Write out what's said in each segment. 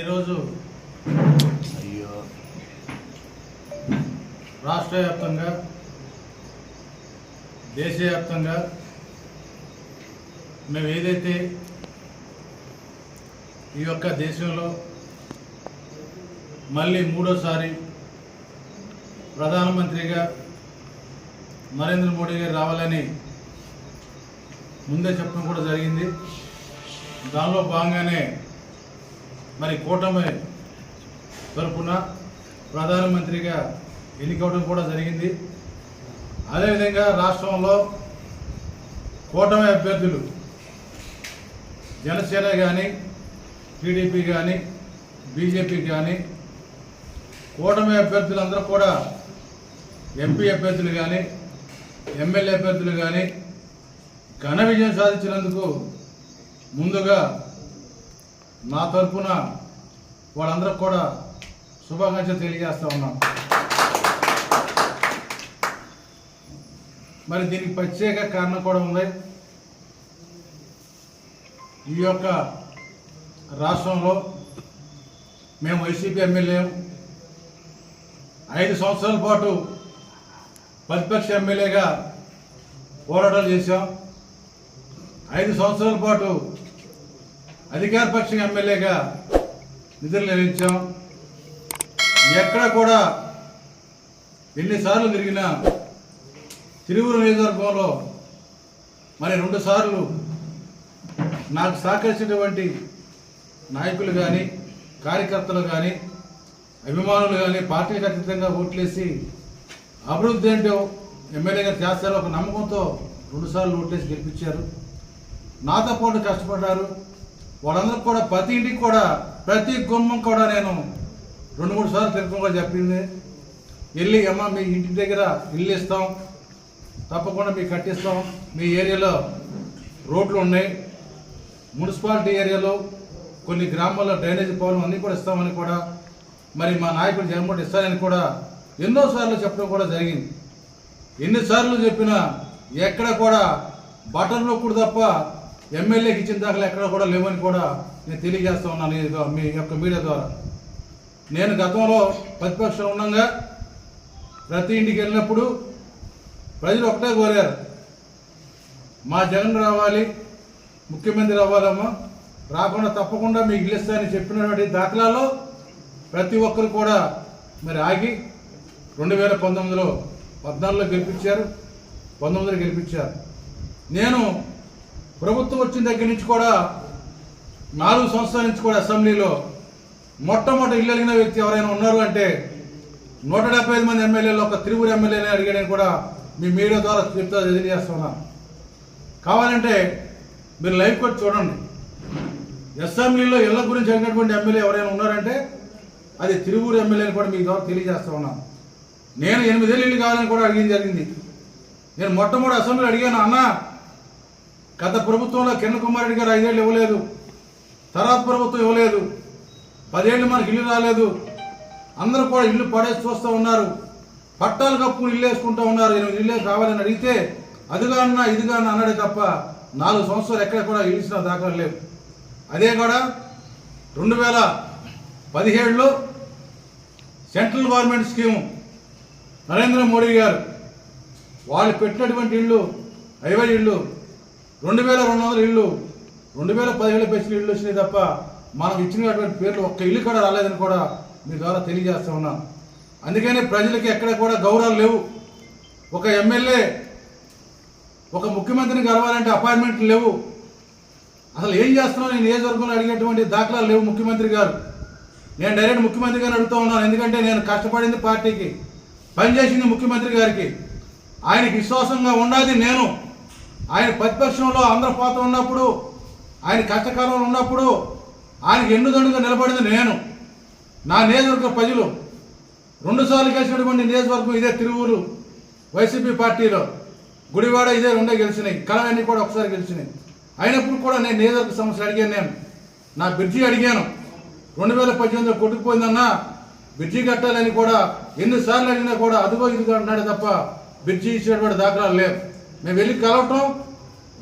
ఈరోజు అయ్యో. రాష్ట్ర వ్యాప్తంగా దేశవ్యాప్తంగా మేము ఏదైతే ఈ యొక్క దేశంలో మళ్ళీ మూడోసారి ప్రధానమంత్రిగా నరేంద్ర మోడీ గారు రావాలని ముందే చెప్పడం కూడా జరిగింది. దానిలో భాగంగానే మరి కూటమి తరఫున ప్రధానమంత్రిగా ఎన్నికవడం కూడా జరిగింది. అదేవిధంగా రాష్ట్రంలో కూటమి అభ్యర్థులు జనసేన కానీ టీడీపీ కానీ బీజేపీ కానీ కూటమి అభ్యర్థులందరూ కూడా ఎంపీ అభ్యర్థులు కానీ ఎమ్మెల్యే అభ్యర్థులు కానీ ఘన విజయం సాధించినందుకు ముందుగా నా తరపున వాళ్ళందరికి కూడా శుభాకాంక్షలు తెలియజేస్తూ ఉన్నాం. మరి దీనికి ప్రత్యేక కారణం కూడా ఉంది. ఈ యొక్క రాష్ట్రంలో మేము వైసీపీ ఎమ్మెల్యే. ఐదు సంవత్సరాల పాటు ప్రతిపక్ష ఎమ్మెల్యేగా పోరాటాలు చేశాం. ఐదు సంవత్సరాల పాటు అధికార పక్షం ఎమ్మెల్యేగా నిధులు నిర్వహించాం ఎక్కడ కూడా ఎన్నిసార్లు తిరిగినా తిరువురు నియోజకవర్గంలో మరి రెండు సార్లు నాకు సహకరించినటువంటి నాయకులు కానీ కార్యకర్తలు కానీ అభిమానులు కానీ పార్టీలకు అతీతంగా ఓట్లేసి అభివృద్ధి ఏంటో ఎమ్మెల్యేగా చేస్తారు ఒక నమ్మకంతో రెండుసార్లు ఓట్లేసి గెలిపించారు. నాతో పాటు కష్టపడ్డారు. వాళ్ళందరూ కూడా ప్రతి ఇంటికి కూడా ప్రతి గుమ్మం కూడా నేను రెండు మూడు సార్లు తిరగడం కూడా చెప్పింది. వెళ్ళి అమ్మ మీ ఇంటి దగ్గర ఇల్లు ఇస్తాం. తప్పకుండా మీకు కట్టిస్తాం. మీ ఏరియాలో రోడ్లు ఉన్నాయి. మున్సిపాలిటీ ఏరియాలో కొన్ని గ్రామాల్లో డ్రైనేజ్ పౌరం అన్నీ కూడా ఇస్తామని కూడా మరి మా నాయకుడు జగన్మోహన్ ఇస్తారని కూడా ఎన్నోసార్లు చెప్పడం కూడా జరిగింది. ఎన్నిసార్లు చెప్పినా ఎక్కడ కూడా బటన్ నొక్కుడు తప్ప ఎమ్మెల్యేకి ఇచ్చిన దాఖలు ఎక్కడ కూడా లేవని కూడా నేను తెలియజేస్తా ఉన్నాను ఈ యొక్క- మీ యొక్క మీడియా ద్వారా. నేను గతంలో ప్రతిపక్షం ఉండగా ప్రతి ఇంటికి వెళ్ళినప్పుడు ప్రజలు ఒకటే కోరారు. మా జగన్ రావాలి ముఖ్యమంత్రి రావాలమ్మా రాకుండా తప్పకుండా మీకు ఇల్లు చెప్పినటువంటి దాఖలాలో ప్రతి ఒక్కరు కూడా మరి ఆగి రెండు వేల పంతొమ్మిదిలో పద్నాలుగులో గెలిపించారు పంతొమ్మిదిలో గెలిపించారు. నేను ప్రభుత్వం వచ్చిన దగ్గర నుంచి కూడా నాలుగు సంవత్సరాల నుంచి కూడా అసెంబ్లీలో మొట్టమొదటి ఇల్లు అడిగిన వ్యక్తి ఎవరైనా ఉన్నారు అంటే నూట డెబ్బై ఐదు మంది ఎమ్మెల్యేలు ఒక తిరువురు ఎమ్మెల్యేని అడిగాడని కూడా మీ మీడియా ద్వారా చెప్తా తెలియజేస్తున్నా కావాలంటే మీరు లైవ్ కూడా చూడండి. అసెంబ్లీలో ఇళ్ళ గురించి అడిగినటువంటి ఎమ్మెల్యే ఎవరైనా ఉన్నారంటే అది తిరువురు ఎమ్మెల్యేని కూడా మీ ద్వారా తెలియజేస్తా ఉన్నాను. నేను ఎనిమిదేళ్ళు ఇల్లు కావాలని కూడా అడిగింది జరిగింది. నేను మొట్టమొదటి అసెంబ్లీ అడిగాను అన్నా గత ప్రభుత్వంలో కిరణ్ కుమార్ రెడ్డి గారు ఐదేళ్ళు ఇవ్వలేదు. తర్వాత ప్రభుత్వం ఇవ్వలేదు. పదేళ్ళు మనకి ఇల్లు రాలేదు. అందరూ కూడా ఇల్లు పడేసి చూస్తూ ఉన్నారు. పట్టాలు కప్పుకుని ఇల్లు వేసుకుంటూ ఉన్నారు. నేను ఇల్లు కావాలని అడిగితే అదిగా అన్నా ఇదిగా అన్నా అన్నాడే తప్ప నాలుగు సంవత్సరాలు ఎక్కడ కూడా ఇల్లు దాఖలు లేవు. అదే కూడా రెండు వేల పదిహేడులో central government scheme Narendra Modi గారు వాళ్ళు పెట్టినటువంటి ఇళ్ళు ఐవై ఇళ్ళు రెండు వేల రెండు వందల ఇళ్ళు రెండు వేల పదివేల పెంచిన ఇళ్ళు వచ్చినాయి తప్ప మనం ఇచ్చినటువంటి పేర్లు ఒక్క ఇల్లు కూడా రాలేదని కూడా మీ ద్వారా తెలియజేస్తా ఉన్నాం. అందుకని ప్రజలకి ఎక్కడ కూడా గౌరవాలు లేవు. ఒక ఎమ్మెల్యే ఒక ముఖ్యమంత్రిని కలవాలంటే అపాయింట్మెంట్లు లేవు. అసలు ఏం చేస్తున్నావు? నేను నియోజకవర్గంలో అడిగేటువంటి దాఖలాలు లేవు ముఖ్యమంత్రి గారు. నేను డైరెక్ట్ ముఖ్యమంత్రి గారిని అడుగుతూ ఉన్నాను ఎందుకంటే నేను కష్టపడింది పార్టీకి పనిచేసింది ముఖ్యమంత్రి గారికి. ఆయనకి విశ్వాసంగా ఉండాలి నేను. ఆయన ప్రతిపక్షంలో ఆంధ్రపాత ఉన్నప్పుడు ఆయన కష్టకాలంలో ఉన్నప్పుడు ఆయనకి ఎన్నుదండుగా నిలబడింది నేను. నా నియోజకవర్గ ప్రజలు. రెండుసార్లు గెలిచినటువంటి నియోజకవర్గం ఇదే తిరువురు వైసీపీ పార్టీలో. గుడివాడ ఇదే రెండే గెలిచినాయి. కళవన్నీ కూడా ఒకసారి గెలిచినాయి. అయినప్పుడు కూడా నేను నియోజకవర్గ సమస్యలు అడిగాను నేను. నా బ్రిడ్జి అడిగాను. రెండు వేల పద్దెనిమిదిలో కొట్టుకుపోయిందన్నా బ్రిడ్జి కట్టాలని కూడా ఎన్నిసార్లు అడిగినా కూడా అదిగో ఇదిగో అంటున్నాడు తప్ప బ్రిడ్జి ఇచ్చినటువంటి దాఖలాలు లేవు. మేము వెళ్ళి కలవటం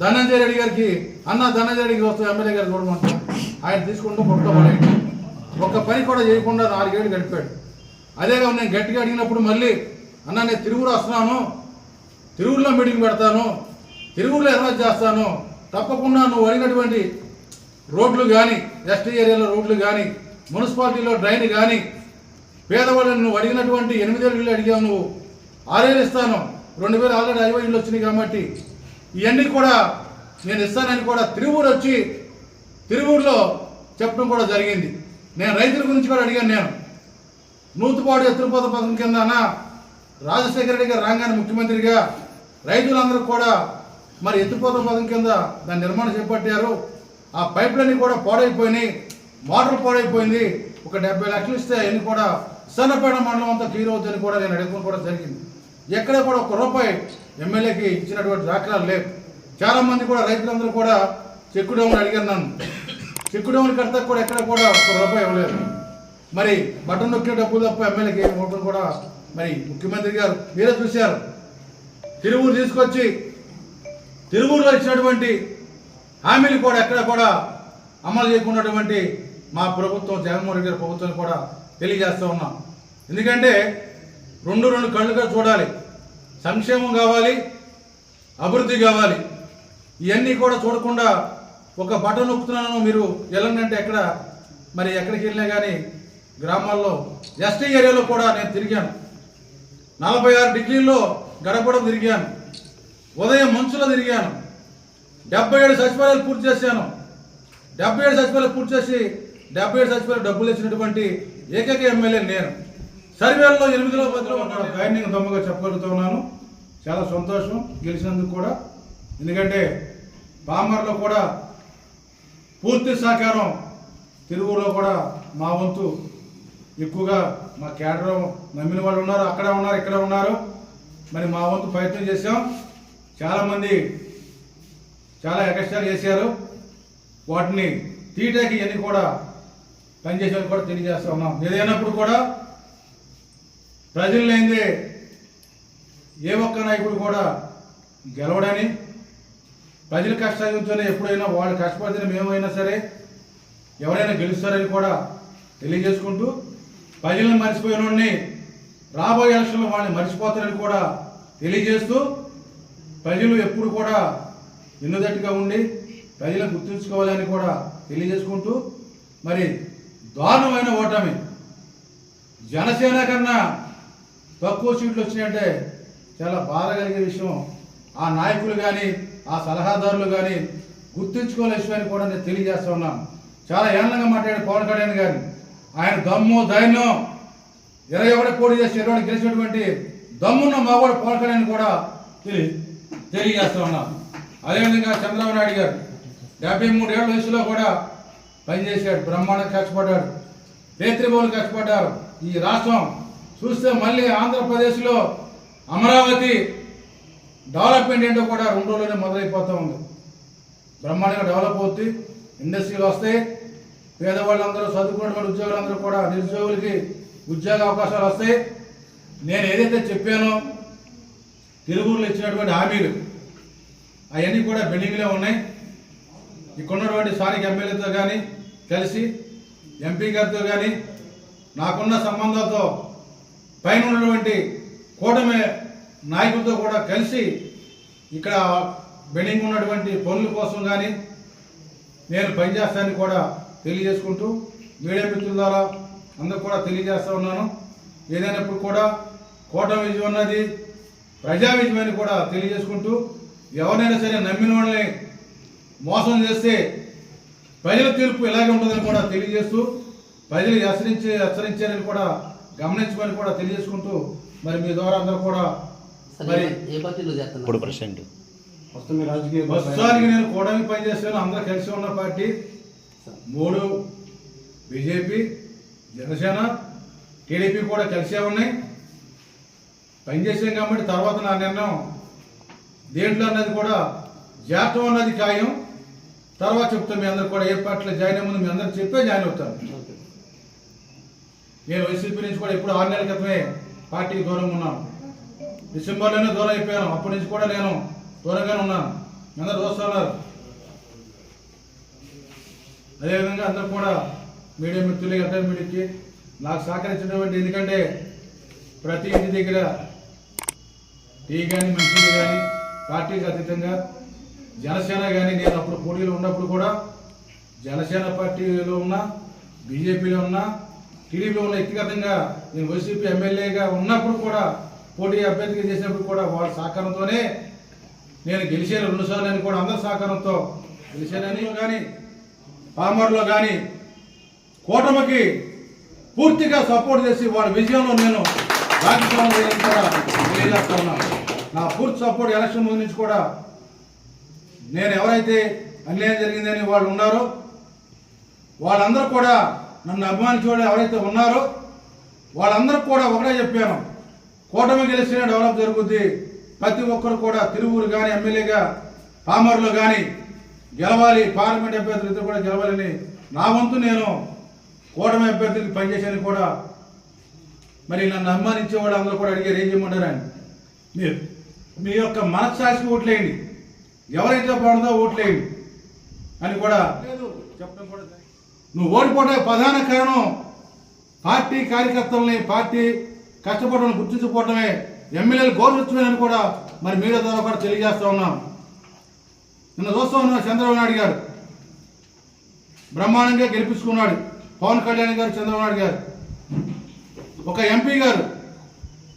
ధనంజయ రెడ్డి గారికి అన్న ధనంజయ రెడ్డికి వస్తాం ఎమ్మెల్యే గారు చూడమంటాం. ఆయన తీసుకుంటూ కొట్టుకోమని ఒక్క పని కూడా చేయకుండా నాలుగేళ్ళు గడిపాడు. అదేగా నేను గట్టిగా అడిగినప్పుడు మళ్ళీ అన్న నేను తిరుగురు వస్తున్నాను. తిరుగురులో మీటింగ్ పెడతాను. తిరుగురులో ఎర్రజ్ చేస్తాను. తప్పకుండా నువ్వు అడిగినటువంటి రోడ్లు కానీ ఎస్టీ ఏరియాలో రోడ్లు కానీ మున్సిపాలిటీలో డ్రైన్ కానీ పేదవాళ్ళని నువ్వు అడిగినటువంటి ఎనిమిదేళ్ళు అడిగావు నువ్వు. ఆరేళ్ళు ఇస్తాను. రెండు వేలు ఆల్రెడీ ఐవో ఇల్లు వచ్చినాయి కాబట్టి ఇవన్నీ కూడా నేను ఇస్తానని కూడా తిరువూరు వచ్చి తిరువూరులో చెప్పడం కూడా జరిగింది. నేను రైతుల గురించి కూడా అడిగాను నేను. నూతుపాడు ఎత్తుపోత పథకం కింద రాజశేఖర రెడ్డి గారు రాగానే ముఖ్యమంత్రిగా రైతులందరూ కూడా మరి ఎత్తుపోత పథకం కింద దాని నిర్మాణం చేపట్టారు. ఆ పైపులన్నీ కూడా పాడైపోయినాయి. మోటార్ పాడైపోయింది. ఒక డెబ్బై లక్షలు ఇస్తే అన్ని కూడా సన్నపేట మండలం అంతా క్లియర్ అవుతుందని కూడా నేను అడగడం కూడా జరిగింది. ఎక్కడ కూడా ఒక రూపాయి ఎమ్మెల్యేకి ఇచ్చినటువంటి దాఖలాలు లేవు. చాలా మంది కూడా రైతులందరూ కూడా చెక్కు డౌన్ అడిగారు నన్ను. చెక్కు డౌన్ కడతా కూడా ఎక్కడ కూడా ఒక రూపాయి ఇవ్వలేదు. మరి బటన్ నొక్కే డబ్బులు తప్ప ఎమ్మెల్యేకి ఏం ఇవ్వడం కూడా మరి ముఖ్యమంత్రి గారు మీరే చూశారు. తిరువూరు తీసుకొచ్చి తిరువూరులో ఇచ్చినటువంటి హామీలు కూడా ఎక్కడ కూడా అమలు చేయకున్నటువంటి మా ప్రభుత్వం జగన్మోహన్ రెడ్డి గారి ప్రభుత్వం కూడా తెలియజేస్తూ ఉన్నాం. ఎందుకంటే రెండు రెండు కళ్ళుగా చూడాలి. సంక్షేమం కావాలి అభివృద్ధి కావాలి. ఇవన్నీ కూడా చూడకుండా ఒక బటన్ నొక్కుతున్నాను మీరు వెళ్ళండి అంటే ఎక్కడ? మరి ఎక్కడికి వెళ్ళినా కానీ గ్రామాల్లో ఎస్టీ ఏరియాలో కూడా నేను తిరిగాను. నలభై ఆరు డిగ్రీల్లో గడపడం తిరిగాను. ఉదయం మంచులో తిరిగాను. డెబ్బై ఏడు సచివాలయాలు పూర్తి చేశాను. డెబ్బై ఏడు సచివాలయాలు పూర్తి చేసి డెబ్బై ఏడు సచివాలయాలు డబ్బులు ఇచ్చినటువంటి ఏకైక ఎమ్మెల్యే నేను. సర్వేల్లో ఎనిమిదిలో పదిలో ఉన్నాడు గైనింగ్ దొమ్మగా చెప్పగలుగుతున్నాను చాలా సంతోషం గెలిచినందుకు కూడా. ఎందుకంటే పామర్లో కూడా పూర్తి సహకారం తెలుగులో కూడా మా వంతు ఎక్కువగా మా కేడర్ నమ్మిన వాళ్ళు ఉన్నారు అక్కడ ఉన్నారు ఇక్కడ ఉన్నారు. మరి మా వంతు ప్రయత్నం చేశాం. చాలామంది చాలా ఎకస్ట్రాలు చేశారు. వాటిని తీయటానికి ఇవన్నీ కూడా పనిచేసేది కూడా తెలియజేస్తా ఉన్నాం. ఏదైనప్పుడు కూడా ప్రజలు లేనిదే ఏ ఒక్క నాయకుడు కూడా గెలవడని ప్రజల కష్టాలతోనే ఎప్పుడైనా వాళ్ళు కష్టపడితే మేమైనా సరే ఎవరైనా గెలుస్తారని కూడా తెలియజేసుకుంటూ ప్రజలను మర్చిపోయినోడిని రాబోయే ఎలక్షన్లో వాళ్ళని మర్చిపోతారని కూడా తెలియజేస్తూ ప్రజలు ఎప్పుడు కూడా ఎన్నుదట్టుగా ఉండి ప్రజలను గుర్తుంచుకోవాలని కూడా తెలియజేసుకుంటూ మరి దారుణమైన ఓటమి. జనసేన కన్నా తక్కువ సీట్లు వచ్చినాయంటే చాలా బాధ కలిగే విషయం. ఆ నాయకులు కానీ ఆ సలహాదారులు కానీ గుర్తుంచుకోలే విషయాన్ని కూడా నేను తెలియజేస్తా ఉన్నాను. చాలా ఏళ్ళంగా మాట్లాడాడు పవన్ కళ్యాణ్ గారు. ఆయన దమ్ము ధైర్యం ఇరవై ఒకటి పోటీ చేసి ఇరవై గెలిచినటువంటి దమ్మున్న మావాడు పవన్ కళ్యాణ్ కూడా తెలియజేస్తా ఉన్నాను అదేవిధంగా చంద్రబాబు నాయుడు గారు. డెబ్బై మూడేళ్ళ వయసులో కూడా పనిచేశాడు. బ్రహ్మాండంగా కష్టపడ్డాడు. రేత్రిబోలు కష్టపడ్డారు. ఈ రాష్ట్రం చూస్తే మళ్ళీ ఆంధ్రప్రదేశ్లో అమరావతి డెవలప్మెంట్ ఏంటో కూడా రెండు రోజుల్లోనే మొదలైపోతూ ఉంది. బ్రహ్మాండంగా డెవలప్ అవుతుంది ఇండస్ట్రీలు వస్తాయి. పేదవాళ్ళందరూ చదువుకున్నటువంటి ఉద్యోగులందరూ కూడా నిరుద్యోగులకి ఉద్యోగ అవకాశాలు వస్తాయి. నేను ఏదైతే చెప్పానో తెలుగులో ఇచ్చినటువంటి హామీలు అవన్నీ కూడా బిల్డింగ్లే ఉన్నాయి. ఇక్కడ ఉన్నటువంటి స్థానిక ఎమ్మెల్యేతో కానీ కలిసి ఎంపీ గారితో కానీ నాకున్న సంబంధాలతో పైన ఉన్నటువంటి కూటమి నాయకులతో కూడా కలిసి ఇక్కడ బెండింగ్ ఉన్నటువంటి పనుల కోసం కానీ నేను పనిచేస్తానని కూడా తెలియజేసుకుంటూ మీడియా మిత్రుల ద్వారా అందరూ కూడా తెలియజేస్తూ ఉన్నాను. ఏదైనప్పుడు కూడా కూటమి విజయం అన్నది ప్రజా విజయమని కూడా తెలియజేసుకుంటూ ఎవరైనా సరే నమ్మిన వాళ్ళని మోసం చేస్తే ప్రజల తీర్పు ఇలాగే ఉంటుందని కూడా తెలియజేస్తూ ప్రజలు హెచ్చరించి హెచ్చరించారని కూడా గమనించమని కూడా తెలియజేసుకుంటూ మరి మీ ద్వారా అందరూ కూడా మరి ఏ- పార్టీలో చేస్తున్నారు? వస్తుంది రాజకీయ ప్రస్తుతానికి నేను కూటమి పనిచేస్తాను అందరూ కలిసి ఉన్న పార్టీ. మూడు బీజేపీ జనసేన టీడీపీ కూడా కలిసే ఉన్నాయి. పనిచేసాం కాబట్టి తర్వాత నా నిర్ణయం దేంట్లో అన్నది కూడా జాతం అన్నది ఖాయం. తర్వాత చెప్తాను మీ అందరు కూడా ఏ పార్టీలో జాయిన్ అయ్యే ముందు మీ అందరికి చెప్పే జాయిన్ అవుతాను. నేను వైసీపీ నుంచి కూడా ఇప్పుడు ఆరు నెలల క్రితమే పార్టీకి దూరంగా ఉన్నాను. డిసెంబర్లోనే దూరం అయిపోయాను. అప్పటి నుంచి కూడా నేను దూరంగానే ఉన్నాను. అందరూ చూస్తున్నారు అదేవిధంగా అందరూ కూడా మీడియా మిత్రులు ఎలక్ట్రానిక్ మీడియాకి నాకు సహకరించినటువంటి ఎందుకంటే ప్రతి ఇంటి దగ్గర టీ కానీ మంచినీళ్ళు కానీ పార్టీకి అతీతంగా జనసేన కానీ నేను అప్పుడు పోటీలో ఉన్నప్పుడు కూడా జనసేన పార్టీలో ఉన్నా బీజేపీలో ఉన్నా టీడీపీలో ఉన్న వ్యక్తిగతంగా నేను వైసీపీ ఎమ్మెల్యేగా ఉన్నప్పుడు కూడా పోటీ అభ్యర్థిగా చేసినప్పుడు కూడా వాళ్ళ సహకారంతోనే నేను గెలిచాను రెండుసార్లు అని కూడా అందరి సహకారంతో గెలిచానని కానీ పామర్లో కానీ కూటమికి పూర్తిగా సపోర్ట్ చేసి వాడి విజయంలో నేను భాగస్వామ్యం కూడా తెలియజేస్తా ఉన్నాను నా పూర్తి సపోర్ట్ ఎలక్షన్ ముందు నుంచి కూడా నేను ఎవరైతే అన్యాయం జరిగిందని వాళ్ళు ఉన్నారో వాళ్ళందరూ కూడా నన్ను అభిమానించేవాడు ఎవరైతే ఉన్నారో వాళ్ళందరూ కూడా ఒకటే చెప్పాను. కూటమి గెలిచిన డెవలప్ జరుగుద్ది. ప్రతి ఒక్కరు కూడా తిరువురు కానీ ఎమ్మెల్యేగా పామర్లో కానీ గెలవాలి. పార్లమెంట్ అభ్యర్థులు ఇద్దరు కూడా గెలవాలని నా వంతు నేను కూటమి అభ్యర్థులకి పనిచేసాను కూడా మరి నన్ను అభిమానించేవాడు అందరూ కూడా అడిగారు. ఏం చేయమంటారని మీరు మీ యొక్క మనస్సాక్షికి ఓట్లేయండి. ఎవరైతే బాగుందో ఓట్లేయండి. అని కూడా చెప్పడం కూడా నువ్వు ఓడిపోవడానికి ప్రధాన కారణం పార్టీ కార్యకర్తల్ని పార్టీ కష్టపడడం గుర్తించుకోవడమే ఎమ్మెల్యేలు గౌరవించమని కూడా మరి మీడియా ద్వారా కూడా తెలియజేస్తా ఉన్నాం. నిన్న చూస్తూ ఉన్నాం చంద్రబాబు నాయుడు గారు. బ్రహ్మాండంగా గెలిపించుకున్నాడు. పవన్ కళ్యాణ్ గారు చంద్రబాబు నాయుడు గారు. ఒక ఎంపీ గారు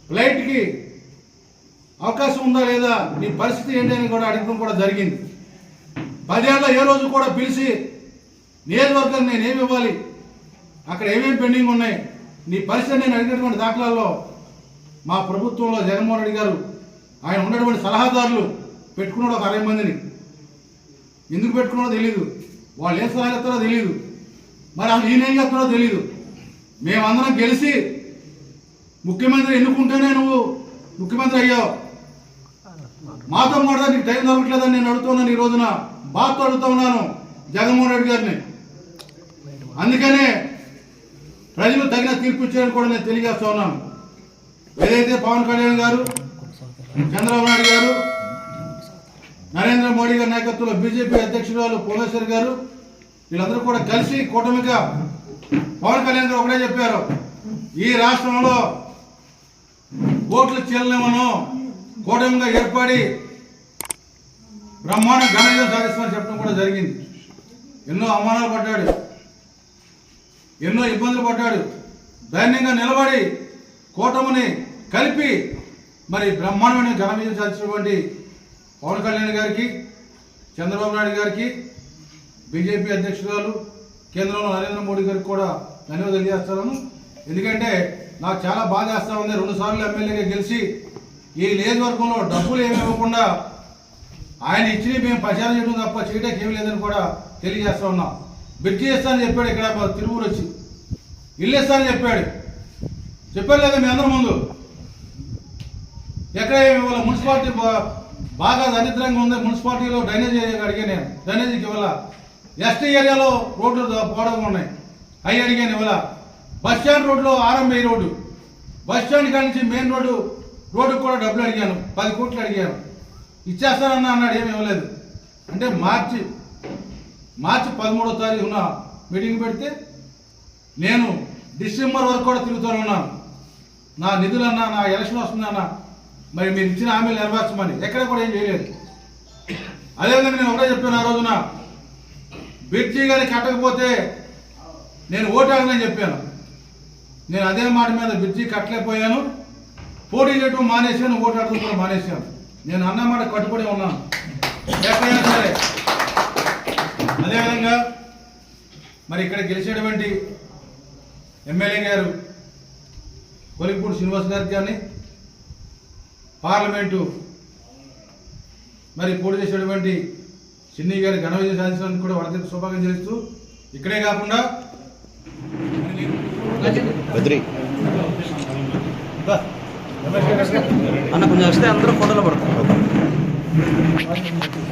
ఫ్లైట్కి అవకాశం ఉందా లేదా నీ పరిస్థితి ఏంటి అని కూడా అడగడం కూడా జరిగింది. పదేళ్ళ ఏ రోజు కూడా పిలిచి నియోజకవర్గం నేను ఏమి ఇవ్వాలి? అక్కడ ఏమేమి పెండింగ్ ఉన్నాయి? నీ పరిస్థితి నేను అడిగినటువంటి దాఖలాల్లో మా ప్రభుత్వంలో జగన్మోహన్ రెడ్డి గారు ఆయన ఉన్నటువంటి సలహాదారులు పెట్టుకున్నాడు ఒక అరవై మందిని. ఎందుకు పెట్టుకున్నాడో తెలియదు వాళ్ళు ఏం సలహా చెప్తారో తెలియదు మరి అసలు ఈయన ఏం చెప్తారో తెలియదు మేమందరం గెలిచి ముఖ్యమంత్రి ఎన్నుకుంటేనే నువ్వు ముఖ్యమంత్రి అయ్యావు. మాతో మాట నీకు టైం దొరకట్లేదని నేను అడుగుతున్నాను ఈ రోజున. బాధతో అడుగుతా ఉన్నాను జగన్మోహన్ రెడ్డి గారిని. అందుకనే ప్రజలు తగిన తీర్పు ఇచ్చారని కూడా నేను తెలియజేస్తా ఉన్నాను. ఏదైతే పవన్ కళ్యాణ్ గారు చంద్రబాబు నాయుడు గారు నరేంద్ర మోడీ గారి నాయకత్వంలో బీజేపీ అధ్యక్షురాలు పురంధేశ్వరి గారు వీళ్ళందరూ కూడా కలిసి కూటమిగా పవన్ కళ్యాణ్ గారు ఒకటే చెప్పారు. ఈ రాష్ట్రంలో ఓట్లు చెల్లమను కూటమిగా ఏర్పడి బ్రహ్మాండ ఘనంగా సాధిస్తామని చెప్పడం కూడా జరిగింది. ఎన్నో అవమానాలు పడ్డాడు. ఎన్నో ఇబ్బందులు పడ్డాడు. ధైర్యంగా నిలబడి కూటమిని కలిపి మరి బ్రహ్మాండమైన ఘన విజయం సాధించినటువంటి పవన్ కళ్యాణ్ గారికి చంద్రబాబు నాయుడు గారికి బీజేపీ అధ్యక్షురాలు కేంద్రంలో నరేంద్ర మోడీ గారికి కూడా ధన్యవాదాలు తెలియజేస్తాను ఎందుకంటే నాకు చాలా బాధ చేస్తా ఉంది. రెండు సార్లు ఎమ్మెల్యేగా గెలిచి ఈ నియోజకవర్గంలో డబ్బులు ఏమి ఇవ్వకుండా ఆయన ఇచ్చి మేము ప్రచారం చేయడం తప్ప చేయడానికి ఏమి లేదని కూడా తెలియజేస్తా ఉన్నాం. బ్రిడ్జి ఇస్తానని చెప్పాడు ఇక్కడ తిరువురు వచ్చి. ఇల్లు అని చెప్పాడు. చెప్పారు లేదా మీ అందరి ముందు? ఎక్కడ ఇవాళ మున్సిపాలిటీ బాగా దరిద్రంగా ఉంది మున్సిపాలిటీలో డ్రైనేజ్ ఏరియా అడిగాను నేను. డ్రైనేజీకి ఇవాళ ఎస్టీ ఏరియాలో రోడ్లు ద- ఉన్నాయి. అవి అడిగాను ఇవాళ బస్ స్టాండ్ రోడ్లో ఆర్ఎంఐ రోడ్డు. బస్ స్టాండ్ కాడి నుంచి మెయిన్ రోడ్డు రోడ్డుకు కూడా డబ్బులు అడిగాను. పది కోట్లు అడిగాను. ఇచ్చేస్తానన్నా అన్నాడు ఏమి ఇవ్వలేదు. అంటే మార్చి మార్చి పదమూడో తారీఖున మీటింగ్ పెడితే నేను డిసెంబర్ వరకు కూడా తిరుగుతూనే ఉన్నాను. నా నిధులన్నా నా ఎలక్షన్ వస్తుందన్నా మరి మీరు ఇచ్చిన హామీలు నెరవేర్చమని ఎక్కడ కూడా ఏం చేయలేదు. అదేవిధంగా నేను ఒకటే చెప్పాను ఆ రోజున బ్రిడ్జి గారి కట్టకపోతే నేను ఓటాగనని చెప్పాను. నేను అదే మాట మీద బ్రిడ్జి కట్టలేకపోయాను. పోటీ చేయడం మానేశాను ఓటాడడం కూడా మానేశాను. నేను అన్నమాట కట్టుబడి ఉన్నాను. ఎక్కడైనా సరే అదేవిధంగా మరి ఇక్కడ గెలిచేటువంటి ఎమ్మెల్యే గారు కొలిపూడి శ్రీనివాస్ గారికి కానీ పార్లమెంటు మరి పోటీ చేసేటువంటి చిన్ని గారి ఘన విజయం సాధించడానికి కూడా వాళ్ళకి శుభాకాంక్షలు చేస్తూ ఇక్కడే కాకుండా. అన్న కొంచెం వస్తే అందరూ ఫోటోలో పడతాం sir sir sir